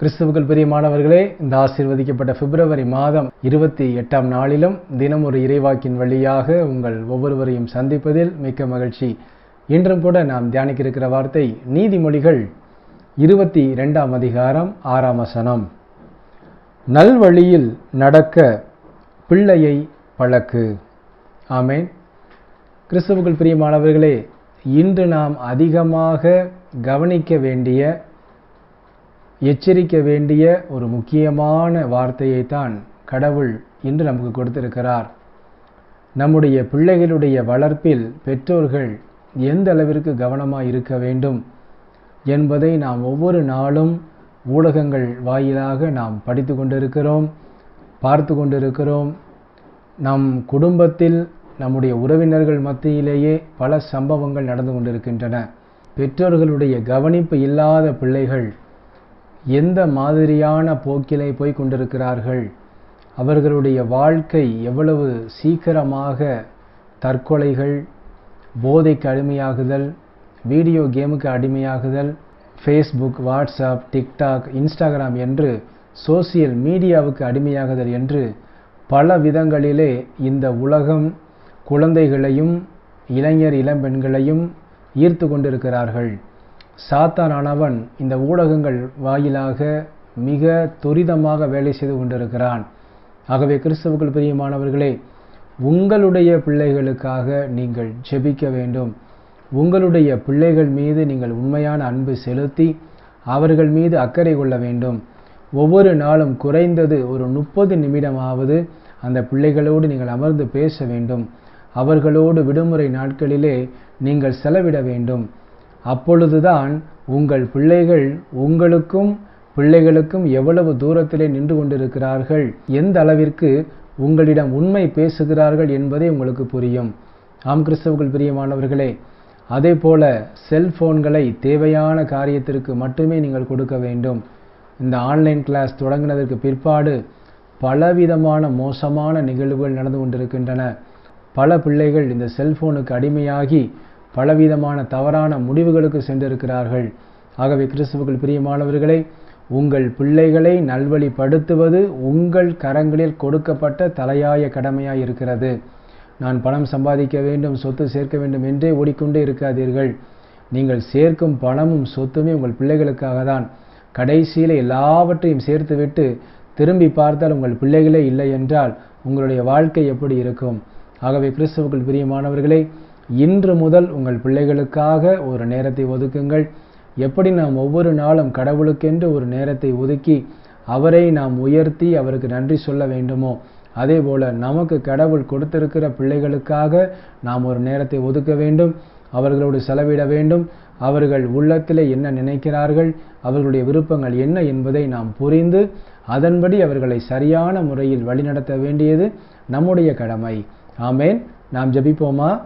கிறிஸ்துவுக்குள் பிரியமானவர்களே இந்த ஆசீர்வதிக்கப்பட்ட பிப்ரவரி மாதம் இருபத்தி எட்டாம் நாளிலும் தினம் ஒரு இறைவாக்கின் வழியாக உங்கள் ஒவ்வொருவரையும் சந்திப்பதில் மிக்க மகிழ்ச்சி. இன்றும் கூட நாம் தியானிக்க இருக்கிற வார்த்தை நீதிமொழிகள் இருபத்தி ரெண்டாம் அதிகாரம் ஆறாம் வசனம். நல்வழியில் நடக்க பிள்ளையை பழக்கு. ஆமேன். கிறிஸ்துவுக்குள் பிரியமானவர்களே இன்று நாம் அதிகமாக கவனிக்க வேண்டிய எச்சரிக்க வேண்டிய ஒரு முக்கியமான வார்த்தையை தான் கடவுள் இன்று நமக்கு கொடுத்திருக்கிறார். நம்முடைய பிள்ளைகளுடைய வளர்ப்பில் பெற்றோர்கள் எந்த அளவிற்கு கவனமாக இருக்க வேண்டும் என்பதை நாம் ஒவ்வொரு நாளும் ஊடகங்கள் வாயிலாக நாம் படித்து கொண்டிருக்கிறோம் பார்த்து கொண்டிருக்கிறோம். நம் குடும்பத்தில் நம்முடைய உறவினர்கள் மத்தியிலேயே பல சம்பவங்கள் நடந்து கொண்டிருக்கின்றன. பெற்றோர்களுடைய கவனிப்பு இல்லாத பிள்ளைகள் எந்த மாதிரியான போக்கிலே போய் கொண்டிருக்கிறார்கள்? அவர்களுடைய வாழ்க்கை எவ்வளவு சீக்கிரமாக தற்கொலைகள் போதைக்கு அடிமையாகுதல் வீடியோ கேமுக்கு அடிமையாகுதல் ஃபேஸ்புக் வாட்ஸ்அப் டிக்டாக் இன்ஸ்டாகிராம் என்று சோசியல் மீடியாவுக்கு அடிமையாகுதல் என்று பல விதங்களிலே இந்த உலகம் குழந்தைகளையும் இளைஞர் இளம்பெண்களையும் ஈர்த்து கொண்டிருக்கிறார்கள். சாத்தானானவன் இந்த ஊடகங்கள் வாயிலாக மிக துரிதமாக வேலை செய்து கொண்டிருக்கிறான். ஆகவே கிறிஸ்தவுக்குள் பிரியமானவர்களே உங்களுடைய பிள்ளைகளுக்காக நீங்கள் ஜெபிக்க வேண்டும். உங்களுடைய பிள்ளைகள் மீது நீங்கள் உண்மையான அன்பு செலுத்தி அவர்கள் மீது அக்கறை கொள்ள வேண்டும். ஒவ்வொரு நாளும் குறைந்தது ஒரு முப்பது நிமிடமாவது அந்த பிள்ளைகளோடு நீங்கள் அமர்ந்து பேச வேண்டும். அவர்களோடு விடுமுறை நாட்களிலே நீங்கள் செலவிட வேண்டும். அப்பொழுதுதான் உங்கள் பிள்ளைகள் உங்களுக்கும் பிள்ளைகளுக்கும் எவ்வளவு தூரத்திலே நின்று கொண்டிருக்கிறார்கள்? எந்த அளவிற்கு உங்களிடம் உண்மை பேசுகிறார்கள் என்பதே உங்களுக்கு புரியும். ஆம் கிறிஸ்தவர்கள் பிரியமானவர்களே அதே போல செல்போன்களை தேவையான காரியத்திற்கு மட்டுமே நீங்கள் கொடுக்க வேண்டும். இந்த ஆன்லைன் கிளாஸ் தொடங்கினதற்கு பிற்பாடு பலவிதமான மோசமான நிகழ்வுகள் நடந்து கொண்டிருக்கின்றன. பல பிள்ளைகள் இந்த செல்போனுக்கு அடிமையாகி பலவிதமான தவறான முடிவுகளுக்கு சென்றிருக்கிறார்கள். ஆகவே கிறிஸ்துவுக்குள் பிரியமானவர்களே உங்கள் பிள்ளைகளை நல்வழிப்படுத்துவது உங்கள் கரங்களில் கொடுக்கப்பட்ட தலையாய கடமையாய் இருக்கிறது. நான் பணம் சம்பாதிக்க வேண்டும் சொத்து சேர்க்க வேண்டும் என்றே ஓடிக்கொண்டே இருக்காதீர்கள். நீங்கள் சேர்க்கும் பணமும் சொத்துமே உங்கள் பிள்ளைகளுக்காக தான். கடைசியில் எல்லாவற்றையும் சேர்த்துவிட்டு திரும்பி பார்த்தால் உங்கள் பிள்ளைகளே இல்லை என்றால் உங்களுடைய வாழ்க்கை எப்படி இருக்கும்? ஆகவே கிறிஸ்துவுக்குள் பிரியமானவர்களே இன்று முதல் உங்கள் பிள்ளைகளுக்காக ஒரு நேரத்தை ஒதுக்குங்கள். எப்படி நாம் ஒவ்வொரு நாளும் கடவுளுக்கென்று ஒரு நேரத்தை ஒதுக்கி அவரை நாம் உயர்த்தி அவருக்கு நன்றி சொல்ல வேண்டுமோ? அதே போல் நமக்கு கடவுள் கொடுத்திருக்கிற பிள்ளைகளுக்காக நாம் ஒரு நேரத்தை ஒதுக்க வேண்டும். அவர்களோடு செலவிட வேண்டும். அவர்கள் உள்ளத்திலே என்ன நினைக்கிறார்கள்? அவர்களுடைய விருப்பங்கள் என்ன என்பதை நாம் புரிந்து அதன்படி அவர்களை சரியான முறையில் வழிநடத்த வேண்டியது நம்முடைய கடமை. ஆமேன். நாம் ஜபிப்போமா?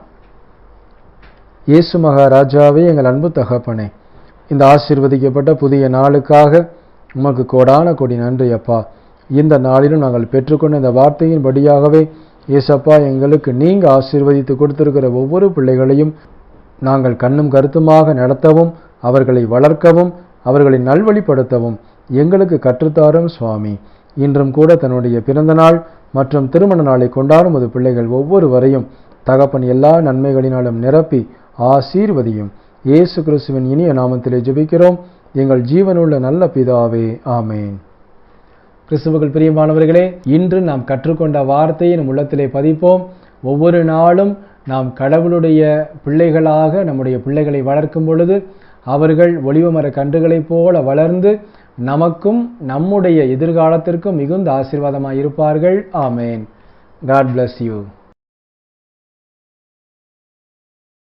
இயேசு மகாராஜாவே எங்கள் அன்பு தகப்பனே இந்த ஆசீர்வதிக்கப்பட்ட புதிய நாளுக்காக உமக்கு கோடான கொடி நன்றி அப்பா இந்த நாளிலும் நாங்கள் பெற்றுக்கொண்ட இந்த வார்த்தையின் படியாகவே இயேசப்பா எங்களுக்கு நீங்க ஆசீர்வதித்து கொடுத்திருக்கிற ஒவ்வொரு பிள்ளைகளையும் நாங்கள் கண்ணும் கருத்துமாக நடத்தவும் அவர்களை வளர்க்கவும் அவர்களை நல்வழிப்படுத்தவும் எங்களுக்கு கற்றுத்தாரும் சுவாமி. இன்றும் கூட தன்னுடைய பிறந்த நாள் மற்றும் திருமண நாளை கொண்டாடும் ஒரு பிள்ளைகள் ஒவ்வொருவரையும் தகப்பன் எல்லா நன்மைகளினாலும் நிரப்பி ஆசீர்வதியும். இயேசு கிறிஸ்துவின் இனிய நாமத்திலே ஜெபிக்கிறோம். எங்கள் ஜீவனுள்ள நல்ல பிதாவே ஆமேன். கிறிஸ்துவுகள் பிரியமானவர்களே இன்று நாம் கற்றுக்கொண்ட வார்த்தையை நம் உள்ளத்திலே பதிப்போம். ஒவ்வொரு நாளும் நாம் கடவுளுடைய பிள்ளைகளாக நம்முடைய பிள்ளைகளை வளர்க்கும் பொழுது அவர்கள் ஒளிவமர கன்றுகளைப் போல வளர்ந்து நமக்கும் நம்முடைய எதிர்காலத்திற்கும் மிகுந்த ஆசீர்வாதமாக இருப்பார்கள் ஆமேன். God bless you